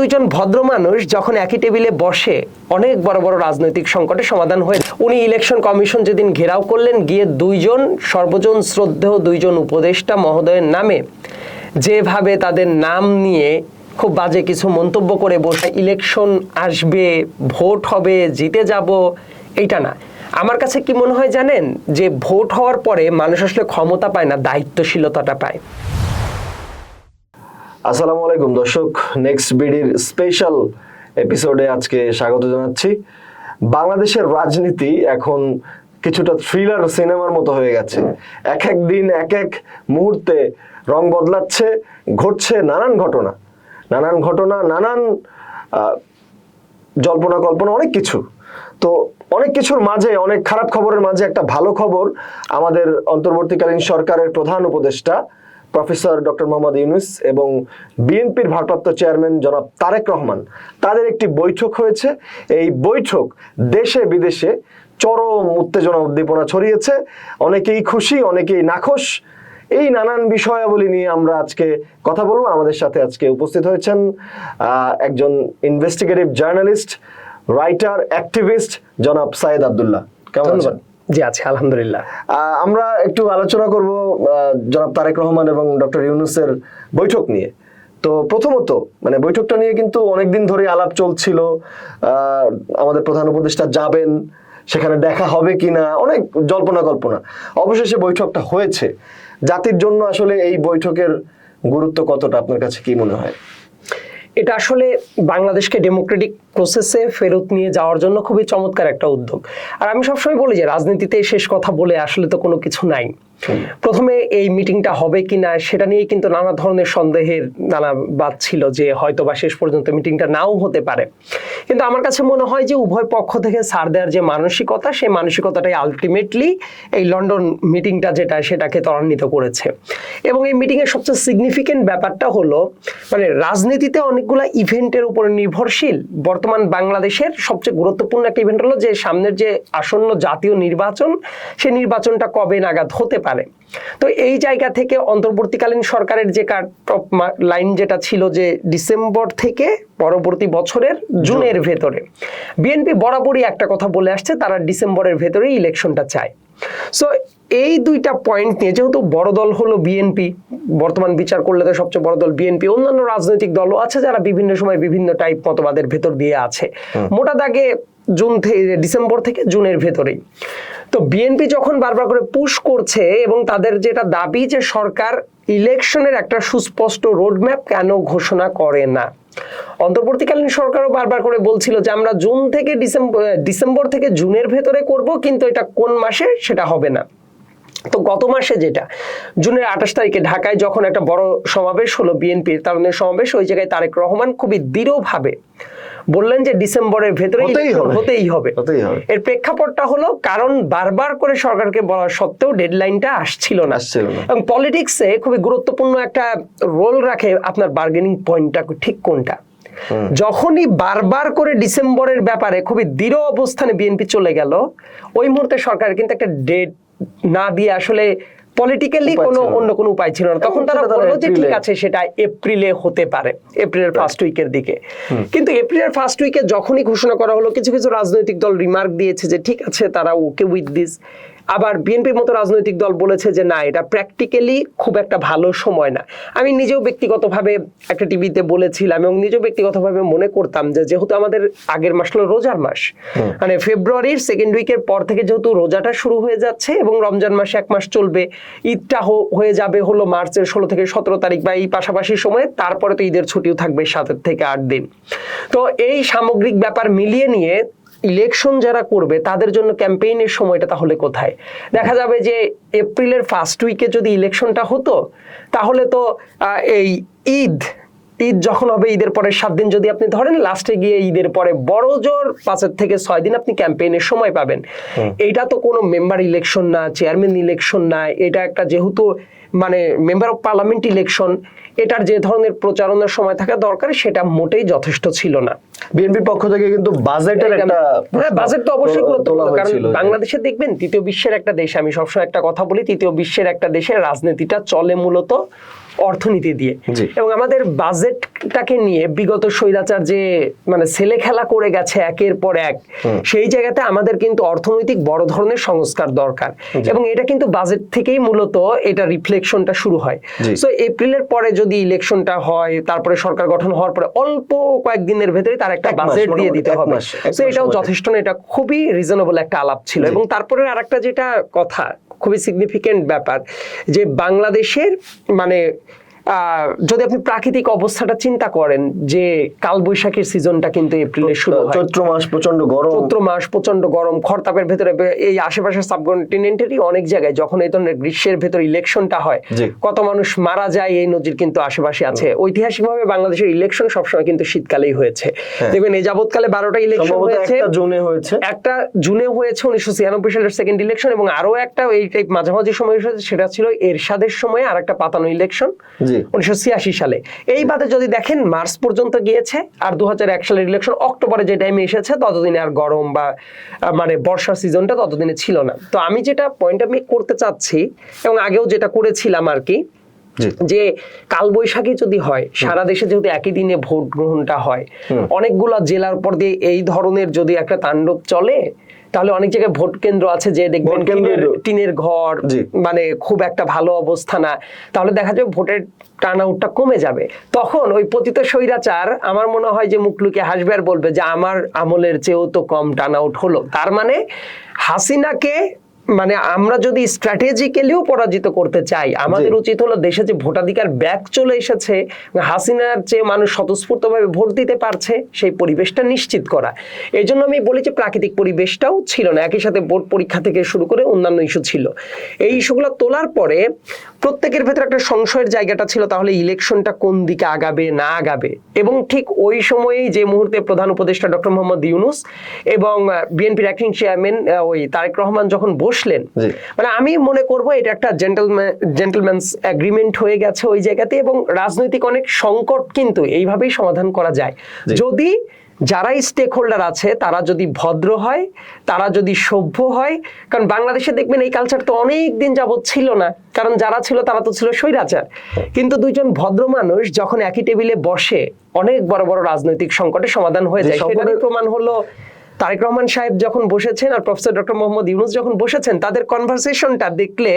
দুইজন ভদ্র মানুষ যখন একই টেবিলে বসে অনেক বড় বড় রাজনৈতিক সংকটের সমাধান হয়ে উনি ইলেকশন কমিশন যেদিন ঘেরাও করলেন, গিয়ে দুইজন সর্বজন শ্রদ্ধেয় দুইজন উপদেষ্টা মহোদয়ের নামে যেভাবে তাদের নাম নিয়ে খুব বাজে কিছু মন্তব্য করে বসে ইলেকশন আসবে, ভোট হবে, জিতে যাব। এইটা না। আমার কাছে কি মনে হয় জানেন? যে ভোট হওয়ার পরে মানুষ আসলে ক্ষমতা পায় না, দায়িত্বশীলতাটা পায়। আসসালামু আলাইকুম দর্শক নেক্সট বিডির স্পেশাল এপিসোডে আজকে স্বাগত জানাচ্ছি। বাংলাদেশের রাজনীতি এখন কিছুটা থ্রিলার সিনেমার মতো হয়ে গেছে। এক এক দিন, এক এক মুহূর্তে রং বদলাচ্ছে, ঘটছে নানান ঘটনা। নানান ঘটনা, নানান জল্পনা কল্পনা, অনেক কিছু। তো অনেক কিছুর মাঝে, অনেক খারাপ খবরের মাঝে একটা ভালো খবর আমাদের অন্তর্বর্তীকালীন সরকারের প্রধান উপদেষ্টা প্রফেসর ডক্টর মোহাম্মদ ইউনুস এবং বিএনপির ভারপ্রাপ্ত চেয়ারম্যান জনাব তারেক রহমান। তাদের একটি বৈঠক হয়েছে। এই বৈঠক দেশে বিদেশে চরম উত্তেজনা উদ্দীপনা ছড়িয়েছে। অনেকেই খুশি, অনেকেই নাখোশ। এই নানান বিষয়াবলী নিয়ে আমরা আজকে কথা বলব। আমাদের সাথে আজকে উপস্থিত হয়েছেন একজন ইনভেস্টিগেটিভ জার্নালিস্ট রাইটার অ্যাক্টিভিস্ট জনাব সাইদ আব্দুল্লাহ। কেমন আছেন? জি, আছে, আলহামদুলিল্লাহ। আমরা একটু আলোচনা করব জনাব তারেক রহমান এবং ডক্টর ইউনুসের বৈঠক নিয়ে। তো প্রথমত মানে বৈঠকটা নিয়ে কিন্তু অনেকদিন ধরে আলাপ চলছিল আমাদের প্রধান উপদেষ্টা যাবেন, সেখানে দেখা হবে কিনা, অনেক জল্পনা কল্পনা। অবশেষে বৈঠকটা হয়েছে। জাতির জন্য আসলে এই বৈঠকের গুরুত্ব কতটা, আপনার কাছে কি মনে হয়? এটা আসলে বাংলাদেশকে ডেমোক্রেটিক প্রসেসে ফেরত নিয়ে যাওয়ার জন্য খুবই চমৎকার একটা উদ্যোগ। আর আমি সবসময় বলি যে, রাজনীতিতে শেষ কথা বলে আসলে তো কোনো কিছু নাই। প্রথমে এই মিটিংটা হবে কিনা সেটা নিয়ে কিন্তু নানা ধরনের সন্দেহের নানা বাদ ছিল যে হয়তো বা শেষ পর্যন্ত মিটিংটা নাও হতে পারে। কিন্তু আমার কাছে মনে হয় যে উভয় পক্ষ থেকে সার দেওয়ার যে মানসিকতা, সেই মানসিকতাটাই আলটিমেটলি এই লন্ডন মিটিংটা যেটা সেটাকে ত্বরান্বিত করেছে। এবং এই মিটিংয়ের সবচেয়ে সিগনিফিকেন্ট ব্যাপারটা হলো মানে রাজনীতিতে অনেকগুলো ইভেন্টের উপরে নির্ভরশীল। বর্তমান বাংলাদেশের সবচেয়ে গুরুত্বপূর্ণ একটা ইভেন্ট হলো যে সামনের যে আসন্ন জাতীয় নির্বাচন, সেই নির্বাচনটা কবে নাগাদ হতে পারে। তো এই জায়গা থেকে অন্তর্বর্তীকালীন সরকারের যে কাট লাইন যেটা ছিল যে ডিসেম্বর থেকে পরবর্তী বছরের জুনের ভেতরে। বিএনপি বরাবরই একটা কথা বলে আসছে তারা ডিসেম্বরের ভেতরে ইলেকশনটা চায়। সো এই দুইটা পয়েন্ট নিয়ে যেহেতু বড় দল হলো বিএনপি বর্তমান বিচার করলে তো সবচেয়ে বড় দল বিএনপি অন্যান্য রাজনৈতিক দলও আছে যারা বিভিন্ন সময় বিভিন্ন টাইপ মতবাদের ভেতর দিয়ে আছে। মোটা দাগে জুন থেকে ডিসেম্বর থেকে জুনের ভেতরেই। তো বিএনপি যখন বারবার করে পুশ করছে এবং তাদের যেটা দাবি যে সরকার ইলেকশনের একটা সুস্পষ্ট রোডম্যাপ কেন ঘোষণা করে না? অন্তর্বর্তীকালীন সরকারও বারবার করে বলছিল যে আমরা জুন থেকে ডিসেম্বর ডিসেম্বর থেকে জুনের ভেতরে করব, কিন্তু এটা কোন মাসে সেটা হবে না। তো গত মাসে যেটা, জুনের আঠাশ তারিখে ঢাকায় যখন একটা বড় সমাবেশ হলো বিএনপির তারুণের সমাবেশ, ওই জায়গায় তারেক রহমান খুবই দৃঢ়ভাবে বললেন যে ডিসেম্বরের ভেতরে হতেই হবে। এর প্রেক্ষাপটটা হলো কারণ বারবার করে সরকারকে বলা সত্ত্বেও ডেডলাইনটা আসছিল না। আসছিল না। এবং পলিটিক্সে খুবই গুরুত্বপূর্ণ একটা রোল রাখে আপনার বার্গেনিং পয়েন্টটা ঠিক কোনটা? যখনই বারবার করে ডিসেম্বরের ব্যাপারে খুবই দৃঢ় অবস্থানে বিএনপি চলে গেল ওই মুহূর্তে সরকার কিন্তু একটা ডেট না দিয়ে আসলে পলিটিক্যালি কোনো অন্য কোনো উপায় ছিল না। তখন তারা বলল যে ঠিক আছে সেটা এপ্রিলে হতে পারে এপ্রিলের ফার্স্ট উইকের দিকে। কিন্তু এপ্রিলের ফার্স্ট উইকে যখনই ঘোষণা করা হলো কিছু কিছু রাজনৈতিক দল রিমার্ক দিয়েছে যে ঠিক আছে তারা ওকে উইথ দিস আবার বিএনপির মতো রাজনৈতিক দল বলেছে যে না এটা প্র্যাকটিক্যালি খুব একটা ভালো সময় না। আমি নিজেও ব্যক্তিগতভাবে একটা টিভিতে বলেছিলাম এবং নিজেও ব্যক্তিগতভাবে মনে করতাম যে যেহেতু আমাদের আগের মাস হলো রোজার মাস মানে ফেব্রুয়ারির সেকেন্ড উইকের পর থেকে যেহেতু রোজাটা শুরু হয়ে যাচ্ছে এবং রমজান মাসে এক মাস চলবে ঈদটা হয়ে যাবে হলো মার্চের ষোলো থেকে সতেরো তারিখ বা এই পাশাপাশি সময়ে তারপরে তো ঈদের ছুটিও থাকবে সাত থেকে আট দিন। তো এই সামগ্রিক ব্যাপার মিলিয়ে নিয়ে ইলেকশন যারা করবে তাদের জন্য ক্যাম্পেইনের সময়টা তাহলে কোথায়? দেখা যাবে যে এপ্রিলের ফার্স্ট উইকে যদি ইলেকশনটা হতো তাহলে তো এই ঈদ ঈদ যখন হবে ঈদের পরে সাত দিন যদি আপনি ধরেন লাস্টে গিয়ে ঈদের পরে বড় জোর পাঁচের থেকে ছয় দিন আপনি ক্যাম্পেইনের সময় পাবেন। এইটা তো কোনো মেম্বার ইলেকশন না চেয়ারম্যান ইলেকশন না এটা একটা যেহেতু মানে মেম্বার অফ পার্লামেন্ট ইলেকশন এটার যে ধরনের প্রচারণার সময় থাকা দরকার সেটা মোটেই যথেষ্ট ছিল না। বিএনপির পক্ষ থেকে কিন্তু বাজেটের একটা হ্যাঁ বাজেট তো অবশ্যই গুরুত্বপূর্ণ কারণ বাংলাদেশে দেখবেন তৃতীয় বিশ্বের একটা দেশ আমি সবসময় একটা কথা বলি তৃতীয় বিশ্বের একটা দেশের রাজনীতিটা চলে মূলত অর্থনীতি দিয়ে। এবং আমাদের বাজেটটাকে নিয়ে বিগত স্বৈরাচার যে মানে ছেলে খেলা করে গেছে একের পর এক সেই জায়গাতে আমাদের কিন্তু অর্থনৈতিক বড় ধরনের সংস্কার দরকার। এবং এটা কিন্তু বাজেট থেকেই মূলত এটা রিফ্লেকশনটা শুরু হয়। সো এপ্রিলের পরে যদি ইলেকশনটা হয় তারপরে সরকার গঠন হওয়ার পরে অল্প কয়েকদিনের ভেতরে তার একটা বাজেট দিয়ে দিতে হবে। মাস এটাও যথেষ্ট না এটা খুবই রিজনেবল একটা আলাপ ছিল। এবং তারপরে আরেকটা যেটা কথা খুবই সিগনিফিকেন্ট ব্যাপার যে বাংলাদেশের মানে যদি আপনি প্রাকৃতিক অবস্থাটা চিন্তা করেন যে কালবৈশাখীর সিজনটা কিন্তু এপ্রিলে শুরু হয়। চৈত্র মাস প্রচণ্ড গরম। চৈত্র মাস প্রচণ্ড গরম খরতাপের ভেতরে এই আশেপাশের সাবকন্টিনেন্টেরই অনেক জায়গায় যখন এই ধরনের গ্রীষ্মের ভেতর ইলেকশনটা হয় কত মানুষ মারা যায় এই নজির কিন্তু আশেপাশে আছে। ঐতিহাসিকভাবে বাংলাদেশের ইলেকশন সবসময় কিন্তু শীতকালেই হয়েছে। দেখবেন এই যাবৎকালে বারোটা ইলেকশন হ্যাঁ। হয়েছে। একটা জুনে হয়েছে। একটা জুনে হয়েছে উনিশশো ছিয়ানব্বই সালের সেকেন্ড ইলেকশন এবং আরও একটা এই টাইপ মাঝামাঝি সময় হয়েছে সেটা ছিল এরশাদের সময় আর একটা পাতানো ইলেকশন। উনিশশো ছিয়াশি সালে। এই বাদে যদি দেখেন মার্চ পর্যন্ত গিয়েছে আর দু সালের ইলেকশন অক্টোবরে যে টাইমে এসেছে ততদিনে আর গরম বা মানে বর্ষা সিজনটা ততদিনে ছিল না। তো আমি যেটা পয়েন্ট আমি করতে চাচ্ছি এবং আগেও যেটা করেছিলাম আর কি যে কালবৈশাখী যদি হয় সারা দেশে যেহেতু একই দিনে ভোট গ্রহণটা হয় অনেকগুলো জেলার উপর দিয়ে এই ধরনের যদি একটা তাণ্ডব চলে তাহলে অনেক জায়গায় ভোট কেন্দ্র আছে যে দেখবেন টিনের- ঘর মানে খুব একটা ভালো অবস্থা না। তাহলে দেখা যাবে ভোটের টার্ন আউটটা কমে যাবে। তখন ওই পতিত স্বৈরাচার আমার মনে হয় যে মুখ লুকিয়ে হাসবে আর বলবে যে আমার আমলের চেয়েও তো কম টার্ন আউট হলো। তার মানে হাসিনাকে মানে আমরা যদি স্ট্র্যাটেজিক্যালিও পরাজিত করতে চাই আমাদের উচিত হলো দেশে যে ভোটাধিকার ব্যাক চলে এসেছে হাসিনার চেয়ে মানুষ স্বতঃস্ফূর্তভাবে ভোট দিতে পারছে সেই পরিবেশটা নিশ্চিত করা। এই জন্য আমি বলি যে প্রাকৃতিক পরিবেশটাও ছিল না একই সাথে বোর্ড পরীক্ষা থেকে শুরু করে অন্যান্য ইস্যু ছিল। এই ইস্যুগুলো তোলার পরে প্রত্যেকের ভেতরে একটা সংশয়ের জায়গাটা ছিল তাহলে ইলেকশনটা কোন দিকে আগাবে না আগাবে? এবং ঠিক ওই সময়েই যে মুহূর্তে প্রধান উপদেষ্টা ডক্টর মোহাম্মদ ইউনুস এবং বিএনপির অ্যাক্টিং চেয়ারম্যান ওই তারেক রহমান যখন বসলেন মানে আমি মনে করব এটা একটা জেন্টলম্যান জেন্টলম্যানস এগ্রিমেন্ট হয়ে গেছে ওই জায়গাতে এবং রাজনৈতিক অনেক সংকট কিন্তু এইভাবেই সমাধান করা যায়। যদি যারা স্টেক হোল্ডার আছে তারা যদি ভদ্র হয় তারা যদি সভ্য হয় কারণ বাংলাদেশে দেখবেন এই কালচার তো অনেক দিন যাবৎ ছিল না। কারণ যারা ছিল তারা তো ছিল স্বৈরাচার। কিন্তু দুইজন ভদ্র মানুষ যখন একই টেবিলে বসে অনেক বড় বড় রাজনৈতিক সংকটের সমাধান হয়ে যায় সেটারই প্রমাণ হলো তারেক রহমান সাহেব যখন বসেছেন আর প্রফেসর ডক্টর মোহাম্মদ ইউনুস যখন বসেছেন তাদের কনভারসেশনটা দেখলে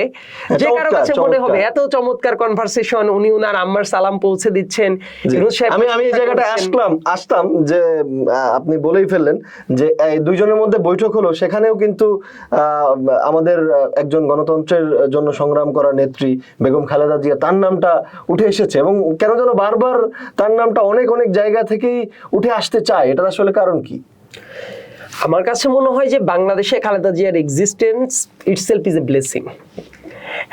যে কারও কাছে মনে হবে এত চমৎকার কনভারসেশন উনি উনার আম্মার সালাম পৌঁছে দিচ্ছেন ইউনুস সাহেব আমি আমি এই জায়গাটা আসলাম আসতাম যে আপনি বলেই ফেললেন যে এই দুইজনের মধ্যে বৈঠক হলো সেখানেও কিন্তু আহ, আমাদের একজন গণতন্ত্রের জন্য সংগ্রাম করা নেত্রী বেগম খালেদা জিয়া তার নামটা উঠে এসেছে এবং কেন যেন বারবার তার নামটা অনেক অনেক জায়গা থেকেই উঠে আসতে চায় এটার আসলে কারণ কি? আমার কাছে মনে হয় যে বাংলাদেশে খালেদা জিয়ার existence itself is a blessing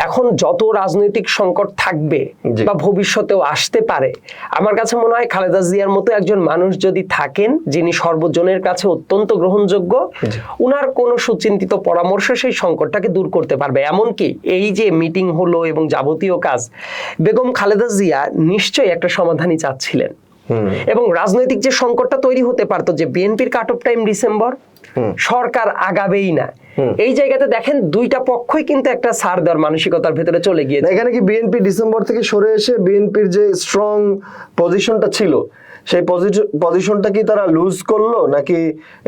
এখন যত রাজনৈতিক সংকট থাকবে বা ভবিষ্যতেও আসতে পারে আমার কাছে মনে হয় খালেদা জিয়ার মতো একজন মানুষ যদি থাকেন যিনি সর্বজনের কাছে অত্যন্ত গ্রহণযোগ্য উনার কোনো সুচিন্তিত পরামর্শ সেই সংকটটাকে দূর করতে পারবে। এমনকি এই যে মিটিং হলো এবং যাবতীয় কাজ বেগম খালেদা জিয়া নিশ্চয়ই একটা সমাধানই চাচ্ছিলেন। এবং রাজনৈতিক যে সংকটটা তৈরি হতে পারতো যে বিএনপির কাট অফ টাইম ডিসেম্বর সরকার আগাবেই না। এই জায়গাতে দেখেন দুইটা পক্ষই কিন্তু একটা সার দেওয়ার মানসিকতার ভেতরে চলে না, গিয়েছে এখানে কি বিএনপি ডিসেম্বর থেকে সরে এসে বিএনপির যে স্ট্রং পজিশনটা ছিল সেই পজিশনটা কি তারা লুজ করল? নাকি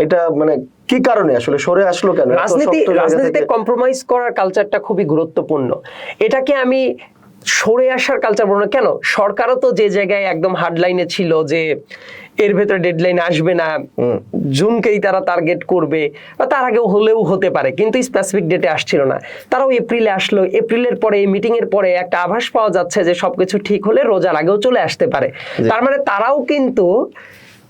এটা মানে কি কারণে আসলে সরে আসলো কেন? রাজনীতি রাজনীতিতে কম্প্রোমাইজ করার কালচারটা খুবই গুরুত্বপূর্ণ। এটাকে আমি সরে আসার কালচার না। কেন? সরকারও তো যে জায়গায় একদম হার্ডলাইনে ছিল যে এর ভেতরে ডেডলাইন আসবে না জুনকেই তারা টার্গেট করবে বা তার আগেও হলেও হতে পারে কিন্তু স্পেসিফিক ডেটে আসছিল না। তারাও এপ্রিলে আসলো এপ্রিলের পরে এই মিটিং এর পরে একটা আভাস পাওয়া যাচ্ছে যে সবকিছু ঠিক হলে রোজার আগেও চলে আসতে পারে। তার মানে তারাও কিন্তু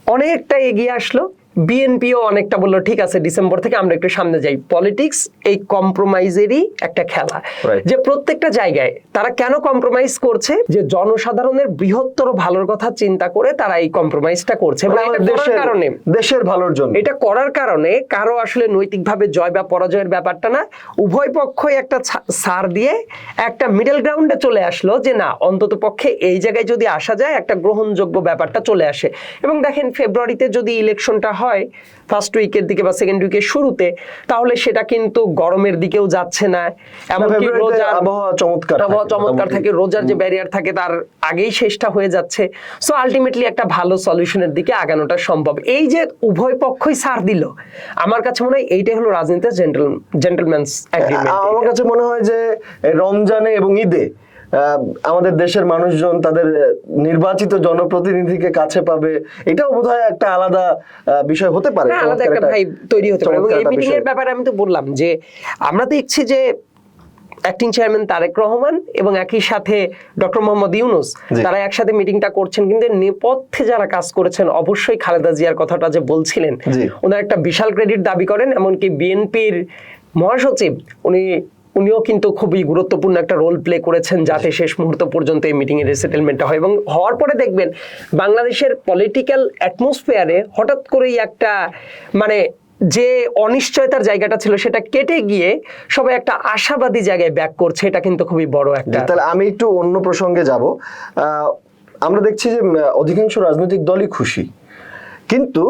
অনেকটা এগিয়ে আসলো। বিএনপিও অনেকটা বলল ঠিক আছে ডিসেম্বর থেকে আমরা একটু সামনে যাই। পলিটিক্স এই কম্প্রোমাইজেরই একটা খেলা। যে প্রত্যেকটা জায়গায় তারা কেন কম্প্রোমাইজ করছে? যে জনসাধারণের বৃহত্তর ভালোর কথা চিন্তা করে তারা এই কম্প্রোমাইজটা করছে। মানে দেশের কারণে। দেশের ভালোর জন্য। এটা করার কারণে কারও আসলে নৈতিকভাবে জয় বা পরাজয়ের ব্যাপারটা না। উভয় পক্ষই একটা সার দিয়ে একটা মিডল গ্রাউন্ডে চলে আসলো যে না অন্তত পক্ষে এই জায়গায় যদি আসা যায় একটা গ্রহণযোগ্য ব্যাপারটা চলে আসে। এবং দেখেন ফেব্রুয়ারিতে যদি ইলেকশনটা হয় ফার্স্ট উইকের দিকে বা সেকেন্ড উইকের শুরুতে তাহলে সেটা কিন্তু গরমের দিকেও যাচ্ছে না। এমনকি রোজার আবহাওয়া চমৎকার আবহাওয়া চমৎকার থাকে রোজার যে ব্যারিয়ার থাকে তার আগেই শেষটা হয়ে যাচ্ছে। সো আলটিমেটলি একটা ভালো সলিউশনের দিকে আগানোটা সম্ভব। এই যে উভয় পক্ষই সার দিল আমার কাছে মনে হয় এইটাই হলো রাজনীতির জেন্টল জেন্টলম্যানস আ- আমার কাছে মনে হয় যে রমজানে এবং ঈদে আমাদের দেশের মানুষজন তাদের নির্বাচিত জনপ্রতিনিধিকে কাছে পাবে। এটাও বোধহয় একটা আলাদা বিষয় হতে পারে। হ্যাঁ আলাদা একটা ভাই তৈরি হতে পারে। এবং এই মিটিং এর ব্যাপারে আমি তো বললাম যে আমরা দেখছি যে অ্যাক্টিং চেয়ারম্যান তারেক রহমান এবং একই সাথে ডক্টর মোহাম্মদ ইউনুস তারা একসাথে মিটিংটা করছেন। কিন্তু নেপথ্যে যারা কাজ করেছেন অবশ্যই খালেদা জিয়ার কথাটা যে বলছিলেন। ওনার একটা বিশাল ক্রেডিট দাবি করেন। এমনকি বিএনপির মহাসচিব উনি উনিও কিন্তু খুবই গুরুত্বপূর্ণ একটা রোল প্লে করেছেন যাতে শেষ মুহূর্ত পর্যন্ত এই মিটিং এর সেটেলমেন্টটা হয় এবং হওয়ার পরে দেখবেন বাংলাদেশের পলিটিক্যাল অ্যাটমসফিয়ারে হঠাৎ করেই একটা মানে যে অনিশ্চয়তার জায়গাটা ছিল সেটা কেটে গিয়ে সবাই একটা আশাবাদী জায়গায় ব্যাক করছে এটা কিন্তু খুবই বড় একটা তাহলে আমি একটু অন্য প্রসঙ্গে যাব। আমরা দেখছি যে অধিকাংশ রাজনৈতিক দলই খুশি। কিন্তু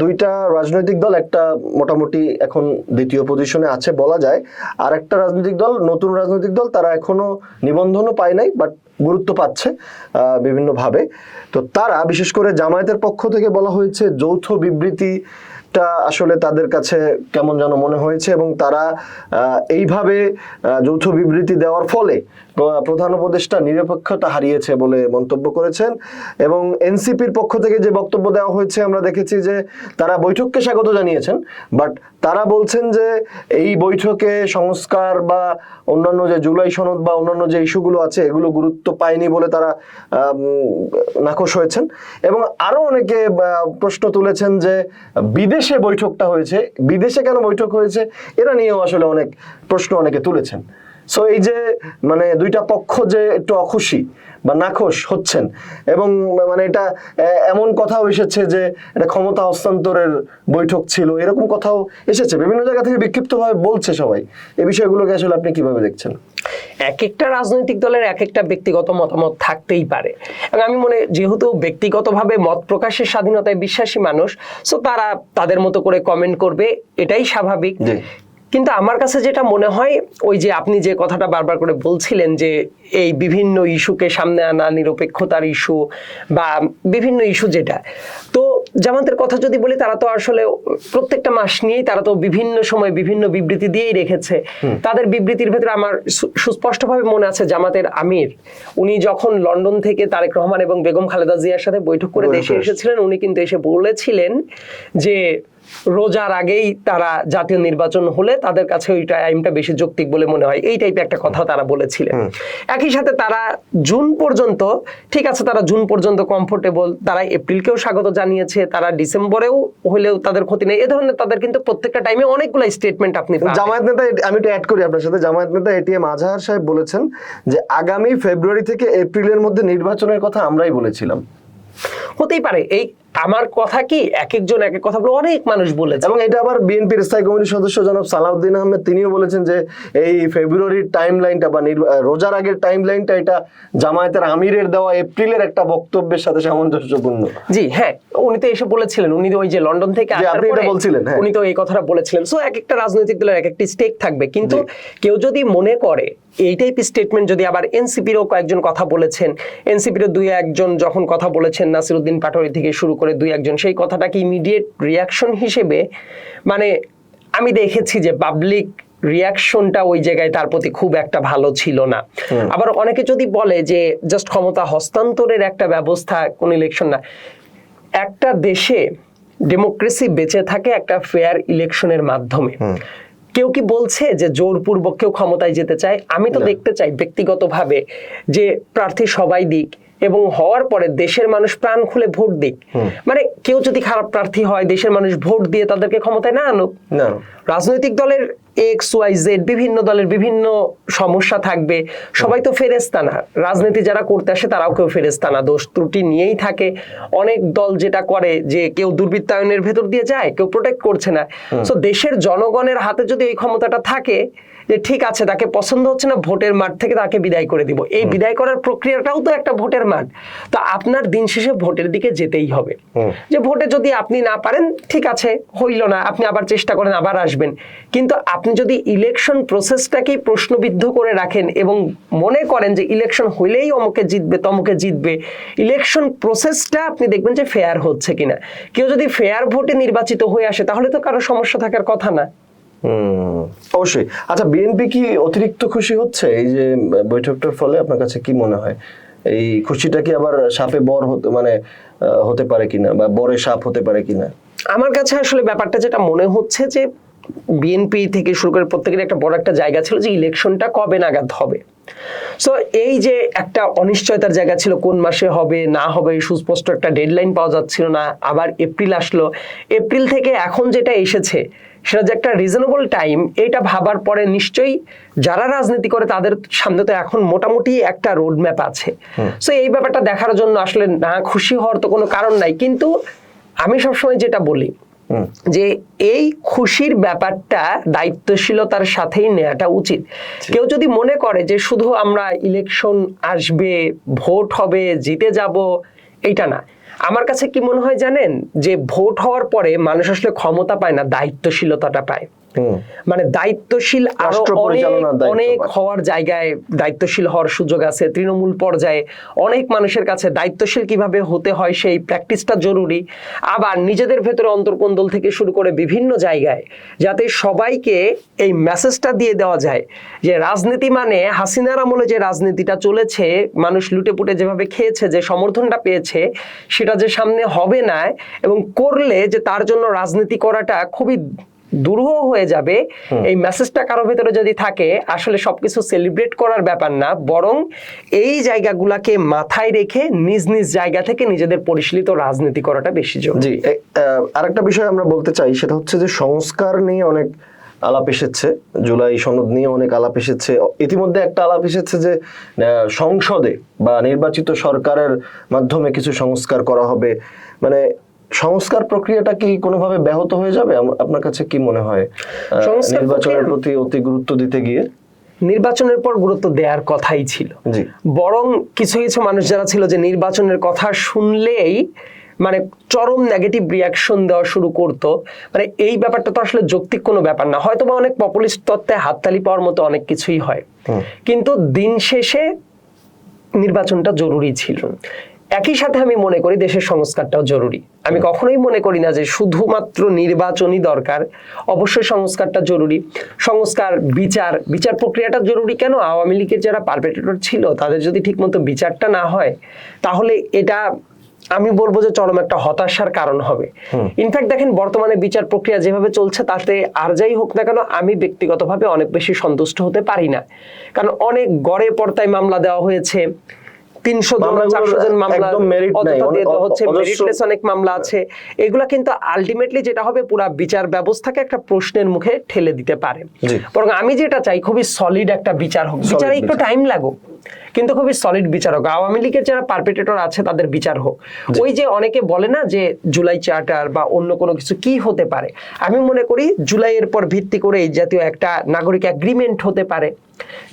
দুইটা রাজনৈতিক দল, একটা মোটামুটি এখন দ্বিতীয় পজিশনে আছে বলা যায়, আর একটা রাজনৈতিক দল, নতুন রাজনৈতিক দল, তারা এখনও নিবন্ধনও পায় নাই বাট গুরুত্ব পাচ্ছে বিভিন্নভাবে। তো তারা, বিশেষ করে জামায়াতের পক্ষ থেকে বলা হয়েছে, যৌথ বিবৃতিটা আসলে তাদের কাছে কেমন যেন মনে হয়েছে এবং তারা এইভাবে যৌথ বিবৃতি দেওয়ার ফলে প্রধান উপদেষ্টা নিরপেক্ষতা হারিয়েছে বলে মন্তব্য করেছেন এবং এনসিপির পক্ষ থেকে যে বক্তব্য দেওয়া হয়েছে আমরা দেখেছি যে তারা বৈঠককে স্বাগত জানিয়েছেন, বাট তারা বলছেন যে এই বৈঠকে সংস্কার বা অন্যান্য যে জুলাই সনদ বা অন্যান্য যে ইস্যুগুলো আছে এগুলো গুরুত্ব পায়নি বলে তারা নাকশ হয়েছেন এবং আরও অনেকে প্রশ্ন তুলেছেন যে বিদেশে বৈঠকটা হয়েছে, বিদেশে কেন বৈঠক হয়েছে এরা নিয়েও আসলে অনেক প্রশ্ন অনেকে তুলেছেন। সো এই যে মানে দুইটা পক্ষ যে একটু অখুশি বা নাখোশ হচ্ছেন। এবং মানে এটা এমন কথাও এসেছে যে এটা ক্ষমতা হস্তান্তরের বৈঠক ছিল এরকম কথাও এসেছে। বিভিন্ন জায়গা থেকে বিক্ষিপ্তভাবে বলছে সবাই। এই বিষয়গুলোকে আসলে আপনি কীভাবে দেখছেন? এক একটা রাজনৈতিক দলের এক একটা ব্যক্তিগত মতামত থাকতেই পারে। এবং আমি মনে যেহেতু ব্যক্তিগতভাবে মত প্রকাশের স্বাধীনতায় বিশ্বাসী মানুষ সো তারা তাদের মতো করে কমেন্ট করবে এটাই স্বাভাবিক। কিন্তু আমার কাছে যেটা মনে হয় ওই যে আপনি যে কথাটা বারবার করে বলছিলেন যে এই বিভিন্ন ইস্যুকে সামনে আনা নিরপেক্ষতার ইস্যু বা বিভিন্ন ইস্যু যেটা তো জামাতের কথা যদি বলি তারা তো আসলে প্রত্যেকটা মাস নিয়েই তারা তো বিভিন্ন সময় বিভিন্ন বিবৃতি দিয়েই রেখেছে। তাদের বিবৃতির ভেতরে আমার সুস্পষ্টভাবে মনে আছে জামাতের আমির। উনি যখন লন্ডন থেকে তারেক রহমান এবং বেগম খালেদা জিয়ার সাথে বৈঠক করে দেশে এসেছিলেন উনি কিন্তু এসে বলেছিলেন যে রোজার আগেই তারা জাতীয় নির্বাচন হলে তাদের কাছে ওই টাইমটা বেশি যৌক্তিক বলে মনে হয়। এই টাইপের একটা কথা তারা বলেছিলেন। একই সাথে তারা জুন পর্যন্ত ঠিক আছে তারা জুন পর্যন্ত কমফোর্টেবল তারা এপ্রিলকেও স্বাগত জানিয়েছে তারা ডিসেম্বরেও হলেও তাদের ক্ষতি নেই। এ ধরনের তাদের কিন্তু প্রত্যেকটা টাইমে অনেকগুলো স্টেটমেন্ট আপনি। জামায়াত নেতা আমি একটু অ্যাড করি আপনার সাথে। জামায়াত নেতা এটিএম আজহার সাহেব বলেছেন যে আগামী ফেব্রুয়ারি থেকে এপ্রিলের মধ্যে নির্বাচনের কথা আমরাই বলেছিলাম। হতেই পারে। এই আমার কথা কি এক একজন এক এক কথা বলে অনেক মানুষ বলেছে। এবং এটা আবার বিএনপির স্থায়ী কমিটির সদস্য জনাব সালাউদ্দিন আহমেদ তিনিও বলেছেন যে এই ফেব্রুয়ারির টাইম লাইনটা বা রোজার আগের টাইম লাইনটা এটা জামায়াতের আমিরের দেওয়া এপ্রিলের একটা বক্তব্যের সাথে সামঞ্জস্যপূর্ণ। জি হ্যাঁ উনি তো এসে বলেছিলেন উনি তো ওই যে লন্ডন থেকে আপনি এটা বলছিলেন, হ্যাঁ। উনি তো এই কথাটা বলেছিলেন। সো এক একটা রাজনৈতিক দলের এক একটি স্টেক থাকবে। কিন্তু কেউ যদি মনে করে এই টাইপ স্টেটমেন্ট যদি আবার এনসিপিরও কয়েকজন কথা বলেছেন এনসিপিরও দুই একজন যখন কথা বলেছেন নাসিরুদ্দিন পাটোয়ারি থেকে শুরু করে দুই একজন সেই কথাটাকে ইমিডিয়েট রিয়াকশন হিসেবে? মানে আমি দেখেছি যে পাবলিক রিয়াকশনটা ওই জায়গায় তার প্রতি খুব একটা ভালো ছিল না। আবার অনেকে যদি বলে যে জাস্ট ক্ষমতা হস্তান্তরের একটা ব্যবস্থা কোন ইলেকশন না একটা দেশে ডেমোক্রেসি বেঁচে থাকে একটা ফেয়ার ইলেকশনের মাধ্যমে। কেউ কি বলছে যে জোরপূর্বক কেউ ক্ষমতায় যেতে চায়? আমি তো দেখতে চাই ব্যক্তিগতভাবে যে প্রার্থী সবাই দিক। এবং হওয়ার পরে দেশের মানুষ প্রাণ খুলে ভোট দিক। মানে কেউ যদি খারাপ প্রার্থী হয় দেশের মানুষ ভোট দিয়ে তাদেরকে ক্ষমতায় না আনুক। না। রাজনৈতিক দলের এক্স ওয়াই জেড বিভিন্ন দলের বিভিন্ন সমস্যা থাকবে। সবাই তো ফেরেস্তা না। রাজনীতি যারা করতে আসে তারাও কেউ ফেরেস্তা না। দোষ ত্রুটি নিয়েই থাকে। অনেক দল যেটা করে যে কেউ দুর্বৃত্তায়নের ভেতর দিয়ে যায় কেউ প্রোটেক্ট করছে না। তো দেশের জনগণের হাতে যদি এই ক্ষমতাটা থাকে যে ঠিক আছে তাকে পছন্দ হচ্ছে না ভোটের মাঠ থেকে তাকে বিদায় করে দিব। এই বিদায় করার প্রক্রিয়াটাও তো একটা ভোটের মাঠ। তো আপনার দিন শেষে ভোটের দিকে যেতেই হবে। যে ভোটে যদি আপনি না পারেন ঠিক আছে হইল না আপনি আবার চেষ্টা করেন আবার আসবেন। কিন্তু আপনি যদি ইলেকশন প্রসেসটাকেই প্রশ্নবিদ্ধ করে রাখেন এবং মনে করেন যে ইলেকশন হইলেই অমুকে জিতবে তমুকে জিতবে ইলেকশন প্রসেসটা আপনি দেখবেন যে ফেয়ার হচ্ছে কিনা। কেউ যদি ফেয়ার ভোটে নির্বাচিত হয়ে আসে তাহলে তো কারও সমস্যা থাকার কথা না। অবশ্যই। আচ্ছা বিএনপি কি অতিরিক্ত খুশি হচ্ছে? এই যে বৈঠকটার ফলে আপনার কাছে কি মনে হয়? এই খুশিটা কি আবার সাপে বর হতে মানে হতে পারে কিনা বা বরে সাপ হতে পারে কিনা? আমার কাছে আসলে ব্যাপারটা যেটা মনে হচ্ছে যে বিএনপি থেকে শুরু করে প্রত্যেকের একটা বড় একটা জায়গা ছিল যে ইলেকশনটা কবে নাগাদ হবে। সো এই যে একটা অনিশ্চয়তার জায়গা ছিল, কোন মাসে হবে, না হবে, সুস্পষ্ট একটা ডেডলাইন পাওয়া যাচ্ছিল না, আবার এপ্রিল আসলো। এপ্রিল থেকে এখন যেটা এসেছে সেটা যে একটা রিজনেবল টাইম এটা ভাবার পরে নিশ্চয়ই যারা রাজনীতি করে তাদের সামনে তো এখন মোটামুটি একটা রোড ম্যাপ আছে সো এই ব্যাপারটা দেখার জন্য আসলে না খুশি হওয়ার তো কোনো কারণ নাই। কিন্তু আমি সবসময় যেটা বলি যে এই খুশির ব্যাপারটা দায়িত্বশীলতার সাথেই নেওয়াটা উচিত। কেউ যদি মনে করে যে শুধু আমরা ইলেকশন আসবে ভোট হবে জিতে যাব এইটা না। আমার কাছে কি মনে হয় জানেন? যে ভোট হওয়ার পরে মানুষ আসলে ক্ষমতা পায় না, দায়িত্বশীলতাটা পায়। মানে দায়িত্বশীল আরও অনেক। হওয়ার জায়গায় দায়িত্বশীল হওয়ার সুযোগ আছে তৃণমূল পর্যায়ে অনেক মানুষের কাছে দায়িত্বশীল কীভাবে হতে হয় সেই প্র্যাকটিসটা জরুরি আবার নিজেদের ভেতরে অন্তর্কন্দল থেকে শুরু করে বিভিন্ন জায়গায় যাতে সবাইকে এই মেসেজটা দিয়ে দেওয়া যায় যে রাজনীতি মানে হাসিনার আমলে যে রাজনীতিটা চলেছে মানুষ লুটে পুটে যেভাবে খেয়েছে যে সমর্থনটা পেয়েছে সেটা যে সামনে হবে না এবং করলে যে তার জন্য রাজনীতি করাটা খুবই দুরূহ হয়ে যাবে এই মেসেজটা কারও ভেতরে যদি থাকে আসলে সবকিছু সেলিব্রেট করার ব্যাপার না বরং এই জায়গাগুলাকে মাথায় রেখে নিজ নিজ জায়গা থেকে নিজেদের পরিশীলিত রাজনীতি করাটা বেশি জরুরি। জি আরেকটা বিষয় আমরা বলতে চাই সেটা হচ্ছে যে সংস্কার নিয়ে অনেক আলাপ এসেছে জুলাই সনদ নিয়ে অনেক আলাপ এসেছে ইতিমধ্যে একটা আলাপ এসেছে যে সংসদে বা নির্বাচিত সরকারের মাধ্যমে কিছু সংস্কার করা হবে মানে সংস্কার প্রক্রিয়াটা কি কোনোভাবে ব্যাহত হয়ে যাবে? আপনার কাছে কি মনে হয়? নির্বাচনের প্রতি অতি গুরুত্ব দিতে গিয়ে? নির্বাচনের পর গুরুত্ব দেওয়ার কথাই ছিল। বরং কিছু কিছু মানুষ যারা ছিল যে নির্বাচনের কথা শুনলেই মানে চরম নেগেটিভ রিয়াকশন দেওয়া শুরু করতো। মানে এই ব্যাপারটা তো আসলে যৌক্তিক কোনো ব্যাপার না। হয়তো বা অনেক পপুলিস্ট তত্ত্বে হাততালি পাওয়ার মতো অনেক কিছুই হয়। কিন্তু দিন শেষে নির্বাচনটা জরুরি ছিল। একই সাথে আমি মনে করি দেশের সংস্কারটাও জরুরি। আমি কখনোই মনে করি না যে শুধুমাত্র নির্বাচনই দরকার। অবশ্যই সংস্কারটা জরুরি। সংস্কার বিচার বিচার প্রক্রিয়াটা জরুরি কেন? আওয়ামী লীগের যারা পারপেটেটর ছিল তাদের যদি ঠিকমতো বিচারটা না হয় তাহলে এটা আমি বলব যে চরম একটা হতাশার কারণ হবে। ইনফ্যাক্ট দেখেন বর্তমানে বিচার প্রক্রিয়া যেভাবে চলছে তাতে আর যাই হোক না কেন আমি ব্যক্তিগতভাবে অনেক বেশি সন্তুষ্ট হতে পারি না। কারণ অনেক গড়ে পর্তায় মামলা দেওয়া হয়েছে। তিনশো জন চারশো জন মামলা হচ্ছে মেরিটলেস অনেক মামলা আছে। এগুলা কিন্তু আলটিমেটলি যেটা হবে পুরো বিচার ব্যবস্থাকে একটা প্রশ্নের মুখে ঠেলে দিতে পারে। বরং আমি যেটা চাই খুবই সলিড একটা বিচার হোক। বিচারে একটু টাইম লাগুক। কিন্তু খুবই সলিড বিচার হোক আওয়ামী লীগের যারা পারপেটেটর আছে তাদের বিচার হোক। ওই যে অনেকে বলে না যে জুলাই চার্টার বা অন্য কোনো কিছু কি হতে পারে? আমি মনে করি জুলাইয়ের পর ভিত্তি করে এই জাতীয় একটা নাগরিক অ্যাগ্রিমেন্ট হতে পারে।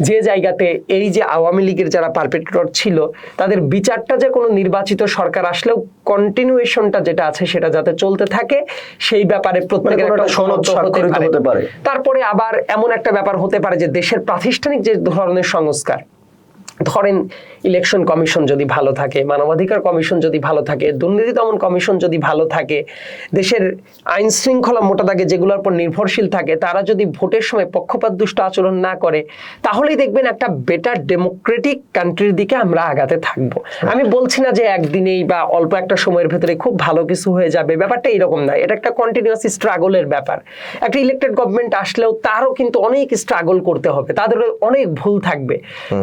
যে জায়গাতে এই যে আওয়ামী লীগের যারা পারপেটেটর ছিল তাদের বিচারটা যে কোনো নির্বাচিত সরকার আসলেও কন্টিনিউয়েশনটা যেটা আছে সেটা যাতে চলতে থাকে সেই ব্যাপারে প্রত্যেকের একটা সনদ হতে পারে। তারপরে আবার এমন একটা ব্যাপার হতে পারে যে দেশের প্রাতিষ্ঠানিক যে ধরনের সংস্কার ধরেন ইলেকশন কমিশন যদি ভালো থাকে মানবাধিকার কমিশন যদি ভালো থাকে দুর্নীতি দমন কমিশন যদি ভালো থাকে দেশের আইন শৃঙ্খলা মোটা দাগে যেগুলোর উপর নির্ভরশীল থাকে তারা যদি ভোটের সময় পক্ষপাত দুষ্ট আচরণ না করে তাহলেই দেখবেন একটা বেটার ডেমোক্রেটিক কান্ট্রির দিকে আমরা আগাতে থাকব। আমি বলছি না যে একদিনেই বা অল্প একটা সময়ের ভেতরে খুব ভালো কিছু হয়ে যাবে ব্যাপারটা এরকম না। এটা একটা কন্টিনিউয়াস স্ট্রাগলের ব্যাপার। একটা ইলেক্টেড গভর্নমেন্ট আসলেও তারও কিন্তু অনেক স্ট্রাগল করতে হবে তাদের অনেক ভুল থাকবে।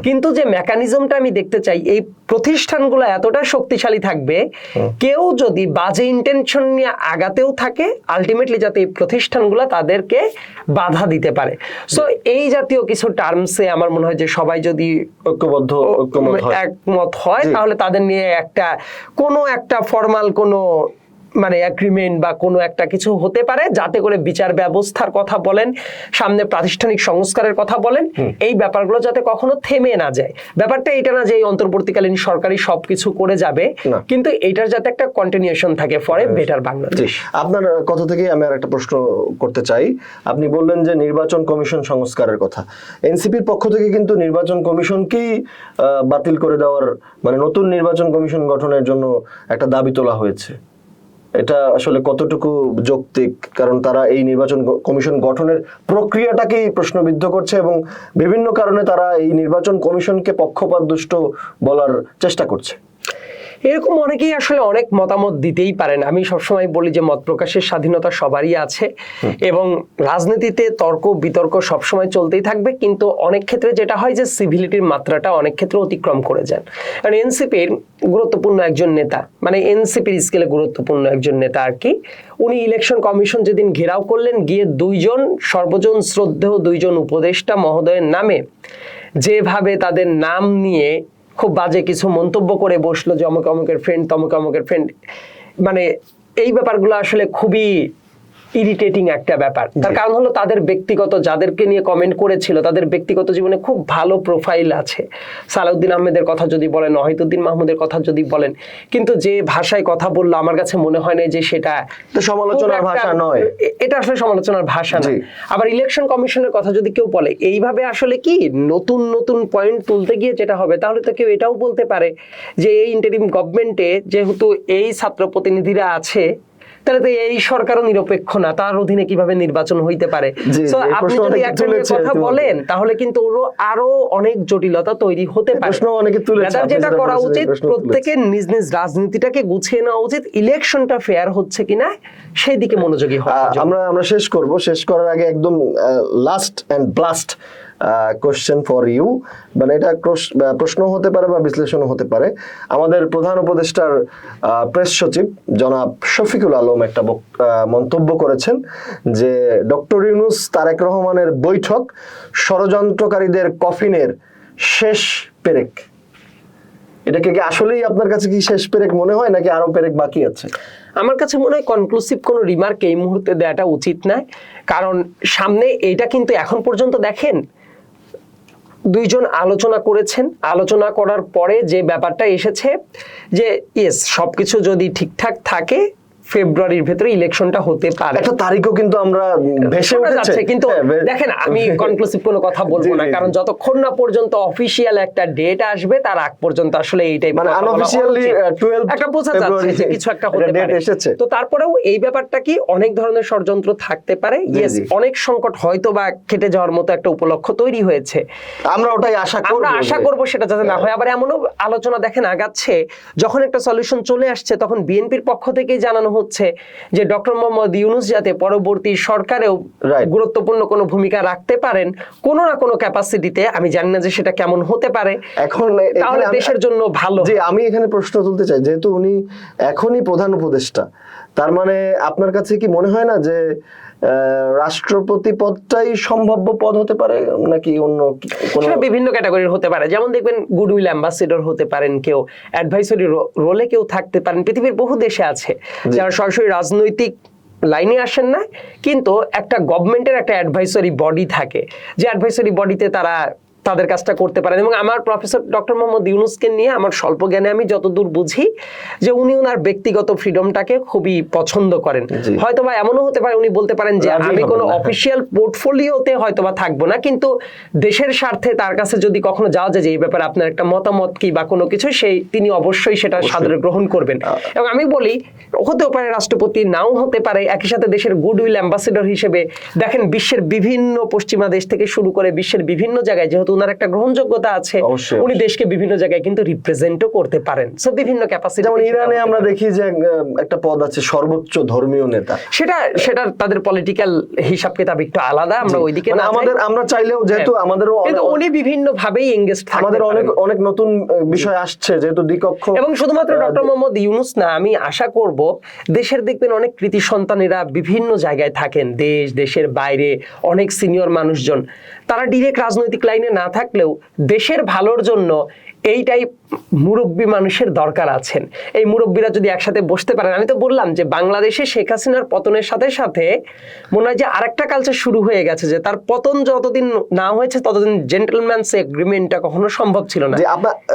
কিন্তু যে মেকানিজমটা আমি দেখতে চাই। এই প্রতিষ্ঠানগুলো এতটা শক্তিশালী থাকবে কেউ যদি বাজে ইন্টেনশন নিয়ে আগাতেও থাকে আলটিমেটলি যাতে এই প্রতিষ্ঠানগুলো তাদেরকে বাধা দিতে পারে। সো এই জাতীয় কিছু টার্মসে আমার মনে হয় যে সবাই যদি ঐক্যবদ্ধ ঐক্যমত একমত হয় তাহলে তাদের নিয়ে একটা কোনো একটা ফর্মাল কোনো মানে এগ্রিমেন্ট বা কোনো একটা কিছু হতে পারে যাতে করে বিচার ব্যবস্থার কথা বলেন সামনে প্রাতিষ্ঠানিক সংস্কারের কথা বলেন এই ব্যাপারগুলো যাতে কখনো থেমে না যায়। ব্যাপারটা এটা না যে এই অন্তর্বর্তীকালীন সরকারি সবকিছু করে যাবে কিন্তু এটার যাতে একটা কন্টিনিউশন থাকে ফর এ বেটার বাংলাদেশ আপনার কথা থেকে আমি আর একটা প্রশ্ন করতে চাই। আপনি বললেন যে নির্বাচন কমিশন সংস্কারের কথা। এনসিপির পক্ষ থেকে কিন্তু নির্বাচন কমিশনকেই বাতিল করে দেওয়ার মানে নতুন নির্বাচন কমিশন গঠনের জন্য একটা দাবি তোলা হয়েছে। এটা আসলে কতটুকু যৌক্তিক? কারণ তারা এই নির্বাচন কমিশন গঠনের প্রক্রিয়াটাকেই প্রশ্নবিদ্ধ করছে এবং বিভিন্ন কারণে তারা এই নির্বাচন কমিশনকে পক্ষপাত দুষ্ট বলার চেষ্টা করছে। এরকম অনেকেই আসলে অনেক মতামত দিতেই পারেন। আমি সবসময় বলি যে মত প্রকাশের স্বাধীনতা সবারই আছে এবং রাজনীতিতে তর্ক বিতর্ক সবসময় চলতেই থাকবে। কিন্তু অনেক ক্ষেত্রে যেটা হয় যে সিভিলিটির মাত্রাটা অনেক ক্ষেত্রে অতিক্রম করে যান কারণ এনসিপির গুরুত্বপূর্ণ একজন নেতা মানে এনসিপির স্কেলে গুরুত্বপূর্ণ একজন নেতা আর কি উনি ইলেকশন কমিশন যেদিন ঘেরাও করলেন গিয়ে দুইজন সর্বজন শ্রদ্ধেয় দুইজন উপদেষ্টা মহোদয়ের নামে যেভাবে তাদের নাম নিয়ে খুব বাজে কিছু মন্তব্য করে বসল যে অমুক অমুকের ফ্রেন্ড তমুক অমুকের ফ্রেন্ড মানে এই ব্যাপারগুলো আসলে খুবই ইরিটেটিং একটা ব্যাপার তার কারণ হলো তাদের ব্যক্তিগত যাদেরকে নিয়ে কমেন্ট করেছিল তাদের ব্যক্তিগত জীবনে খুব ভালো প্রোফাইল আছে সালাউদ্দিন আহমেদের কথা যদি বলেন অহিদুদ্দিন মাহমুদের কথা যদি বলেন কিন্তু যে ভাষায় কথা বলল আমার কাছে মনে হয় না যে সেটা তো সমালোচনার ভাষা নয়। এটা আসলে সমালোচনার ভাষা না জি। আবার ইলেকশন কমিশনের কথা যদি কেউ বলে এইভাবে আসলে কি নতুন নতুন পয়েন্ট তুলতে গিয়ে যেটা হবে তাহলে তো কেউ এটাও বলতে পারে যে এই ইন্টারিম গভর্নমেন্টে যেহেতু এই ছাত্র প্রতিনিধিরা আছে তাহলে তো এই সরকারও নিরপেক্ষ না তার অধীনে কীভাবে নির্বাচন হইতে পারে? আপনি যদি একটা কথা বলেন তাহলে কিন্তু ওরও আরও অনেক জটিলতা তৈরি হতে পারে। প্রশ্ন অনেকে তুলেছে, যেটা করা উচিত প্রত্যেকের নিজ নিজ রাজনীতিটাকে গুছিয়ে নেওয়া উচিত ইলেকশনটা ফেয়ার হচ্ছে কিনা সেই দিকে মনোযোগী হওয়া উচিত। আমরা আমরা শেষ করব শেষ করার আগে একদম last and blast question for you মানে এটা প্রশ্ন হতে পারে বা বিশ্লেষণও হতে পারে। আমাদের প্রধান উপদেষ্টার প্রেস সচিব জনাব শফিকুল আলম একটা মন্তব্য করেছেন যে, ডক্টর ইউনুস তারেক রহমানের বৈঠক ষড়যন্ত্রকারীদের কফিনের শেষ পেরেক। এটাকে কি আসলেই আপনার কাছে কি শেষ পেরেক মনে হয়, নাকি আরও পেরেক বাকি আছে? আমার কাছে মনে হয় কনক্লুসিভ কোনো রিমার্ক এই মুহূর্তে দেওয়াটা উচিত নয়। কারণ সামনে এইটা কিন্তু এখন পর্যন্ত দেখেন দুইজন আলোচনা করেছেন। আলোচনা করার পরে যে ব্যাপারটা এসেছে যে ইয়েস সবকিছু যদি ঠিকঠাক থাকে ফেব্রুয়ারির ভেতরে ইলেকশনটা হতে পারে। একটা তারিখও কিন্তু আমরা ভেসে উঠেছে। যাচ্ছে কিন্তু হ্যাঁ, দেখেন আমি কনক্লুসিভ কোনো কথা বলব না কারণ যতক্ষণ না পর্যন্ত অফিসিয়াল একটা ডেট আসবে তার আগ পর্যন্ত আসলে এইটাই মানে uh, 12 একটা বোঝা যাচ্ছে যে কিছু একটা হতে পারে। এসেছে। তো তারপরেও এই ব্যাপারটা কি অনেক ধরনের ষড়যন্ত্র থাকতে পারে? ইয়েস অনেক সংকট হয়তো বা কেটে যাওয়ার মতো একটা উপলক্ষ তৈরি হয়েছে। আমরা ওটাই আশা করব আমরা আশা করব সেটা যাতে না হয়। আবার এমনও আলোচনা দেখেন আগাচ্ছে যখন একটা সলিউশন চলে আসছে তখন বিএনপির পক্ষ থেকেই জানানো হচ্ছে যে ডক্টর মোহাম্মদ ইউনুস যাতে পরবর্তী সরকারেও গুরুত্বপূর্ণ কোনো ভূমিকা রাখতে পারেন কোনো না কোনো ক্যাপাসিটিতে আমি জানি না যে সেটা কেমন হতে পারে। এখন তাহলে দেশের জন্য ভালো। যে আমি এখানে প্রশ্ন তুলতে চাই যেহেতু উনি এখনই প্রধান উপদেষ্টা তার মানে আপনার কাছে কি মনে হয় না যে রাষ্ট্রপতি পদটাই সম্ভাব্য পদ হতে পারে নাকি অন্য কোন সেটা বিভিন্ন ক্যাটাগরির হতে পারে। যেমন দেখবেন গুডউইল অ্যাম্বাসেডর হতে পারেন কেউ অ্যাডভাইসরি রোলে কেউ থাকতে পারেন। পৃথিবীর বহু দেশে আছে যারা সরাসরি রাজনৈতিক লাইনে আসেন না কিন্তু একটা গভর্নমেন্টের একটা অ্যাডভাইসরি বডি থাকে। যে অ্যাডভাইসরি বডিতে তারা তাদের কাজটা করতে পারেন। এবং আমার প্রফেসর ডক্টর মোহাম্মদ ইউনুসকে নিয়ে আমার স্বল্প জ্ঞানে আমি যতদূর বুঝি যে উনি ওনার ব্যক্তিগত ফ্রিডমটাকে খুবই পছন্দ করেন। হয়তো বা এমনও হতে পারে উনি বলতে পারেন যে আমি কোনো অফিসিয়াল পোর্টফোলিওতে হয়তো বা থাকব না কিন্তু দেশের স্বার্থে তার কাছে যদি কখনো যাওয়া যায় যে এই ব্যাপারে আপনার একটা মতামত কি বা কোনো কিছু সেই তিনি অবশ্যই সেটা সাদরে গ্রহণ করবেন। এবং আমি বলি হতেও পারে রাষ্ট্রপতি নাও হতে পারে একই সাথে দেশের গুডউইল অ্যাম্বাসেডর হিসেবে দেখেন বিশ্বের বিভিন্ন পশ্চিমা দেশ থেকে শুরু করে বিশ্বের বিভিন্ন জায়গায় যেহেতু ওনার একটা গ্রহণযোগ্যতা আছে উনি দেশকে বিভিন্ন জায়গায় কিন্তু রিপ্রেজেন্টও করতে পারেন। সো বিভিন্ন ক্যাপাসিটি যেমন ইরানে আমরা দেখি যে একটা পদ আছে সর্বোচ্চ ধর্মীয় নেতা। সেটা সেটা তাদের পলিটিক্যাল হিসাব কিতাব একটু আলাদা আমরা ওইদিকে মানে আমাদের আমরা চাইলেও যেহেতু হ্যাঁ। আমাদেরও কিন্তু উনি বিভিন্ন ভাবেই এঙ্গেজ আমাদের অনেক অনেক নতুন বিষয় আসছে যেহেতু দ্বিকক্ষ। এবং শুধুমাত্র ডক্টর মোহাম্মদ ইউনুস না আমি আশা করব দেশের দেখবেন অনেক কৃতি সন্তানেরা বিভিন্ন জায়গায় থাকেন দেশ দেশের বাইরে অনেক সিনিয়র মানুষজন। তারা ডিরেক্ট রাজনৈতিক লাইনে না থাকলেও দেশের ভালোর জন্য এইটাই মুরব্বী মানুষের দরকার আছেন। এই মুরব্বীরা যদি একসাথে বসতে পারেন আমি তো বললাম যে বাংলাদেশে শেখ হাসিনার পতনের সাথে সাথে মনে হয় যে আরেকটা কালচার শুরু হয়ে গেছে যে তার পতন যতদিন না হয়েছে ততদিন জেন্টলম্যানস এগ্রিমেন্টটা কখনো সম্ভব ছিল না।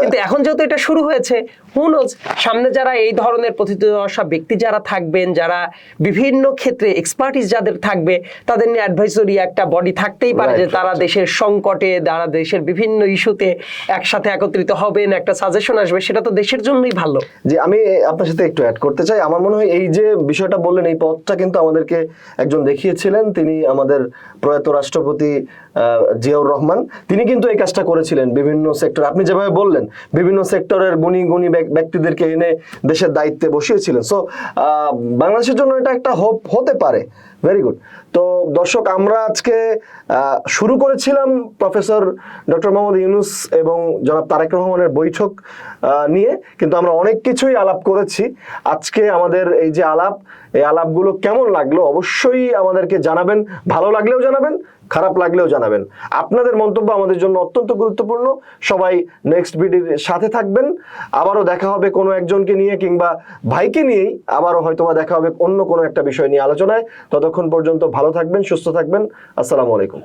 কিন্তু এখন যেহেতু এটা শুরু হয়েছে হুনোজ সামনে যারা এই ধরনের প্রথিতযশা ব্যক্তি যারা থাকবেন যারা বিভিন্ন ক্ষেত্রে এক্সপার্টিস যাদের থাকবে তাদের নিয়ে অ্যাডভাইসরি একটা বডি থাকতেই পারে যে তারা দেশের সংকটে তারা দেশের বিভিন্ন ইস্যুতে একসাথে একত্রিত হবেন একটা সাজেশন আসবে সেটা তো দেশের জন্যই ভালো। যে আমি আপনার সাথে একটু অ্যাড করতে চাই। আমার মনে হয় এই যে বিষয়টা বললেন এই পথটা কিন্তু আমাদেরকে একজন দেখিয়েছিলেন। তিনি আমাদের প্রয়াত রাষ্ট্রপতি জিয়াউর রহমান, তিনি কিন্তু এই কাজটা করেছিলেন বিভিন্ন সেক্টর। আপনি যেভাবে বললেন, বিভিন্ন সেক্টরের গুণী গুণী ব্যক্তিদেরকে এনে দেশের দায়িত্বে বসিয়েছিলেন। সো বাংলাদেশের জন্য এটা একটা হোপ হতে পারে। ভেরি গুড তো দর্শক, আমরা আজকে শুরু করেছিলাম প্রফেসর ডক্টর মোহাম্মদ ইউনুস এবং জনাব তারেক রহমানের বৈঠক নিয়ে। কিন্তু আমরা অনেক কিছুই আলাপ করেছি। আজকে আমাদের এই যে আলাপ, এই আলাপগুলো কেমন লাগল অবশ্যই আমাদেরকে জানাবেন। ভালো লাগলেও জানাবেন খারাপ লাগলেও জানাবেন। আপনাদের মন্তব্য আমাদের জন্য অত্যন্ত গুরুত্বপূর্ণ। সবাই নেক্সট ভিডিওর সাথে থাকবেন। আবারও দেখা হবে কোনো একজনকে নিয়ে কিংবা ভাইকে নিয়েই আবারও হয়তো বা দেখা হবে অন্য কোনো একটা বিষয় নিয়ে আলোচনায়। ততক্ষণ পর্যন্ত ভালো থাকবেন, সুস্থ থাকবেন। আসসালামু আলাইকুম।